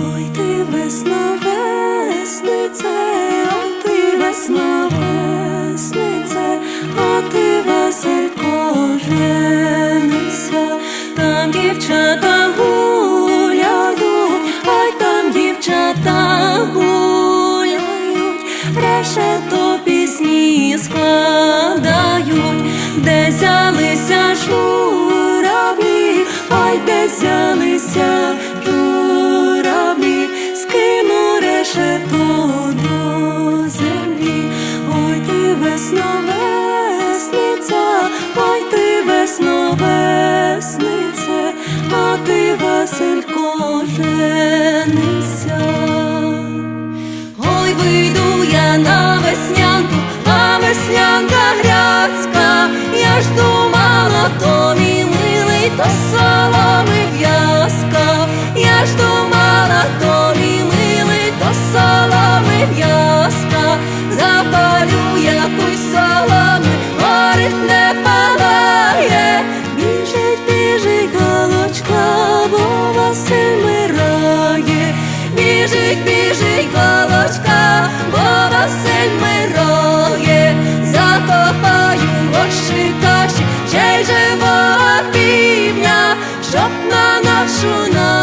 Ой, ти весна, веснице, ой, ти весна, веснице, а ти Василько женися, там дівчата гуляють, ай там дівчата гуляють, решето пісні складають, де взялися журавлі, ай де взялися ти весна, веснице, а ти Василько женися. Ой, вийду я на веснянку, а веснянка грязька, я ж думала, то мій милий, то соломи в'язка, я ж думала, біжить, біжить голочка, бо Василь мирає, закопаю очі каші, ще й живого півня, щоб на нашу на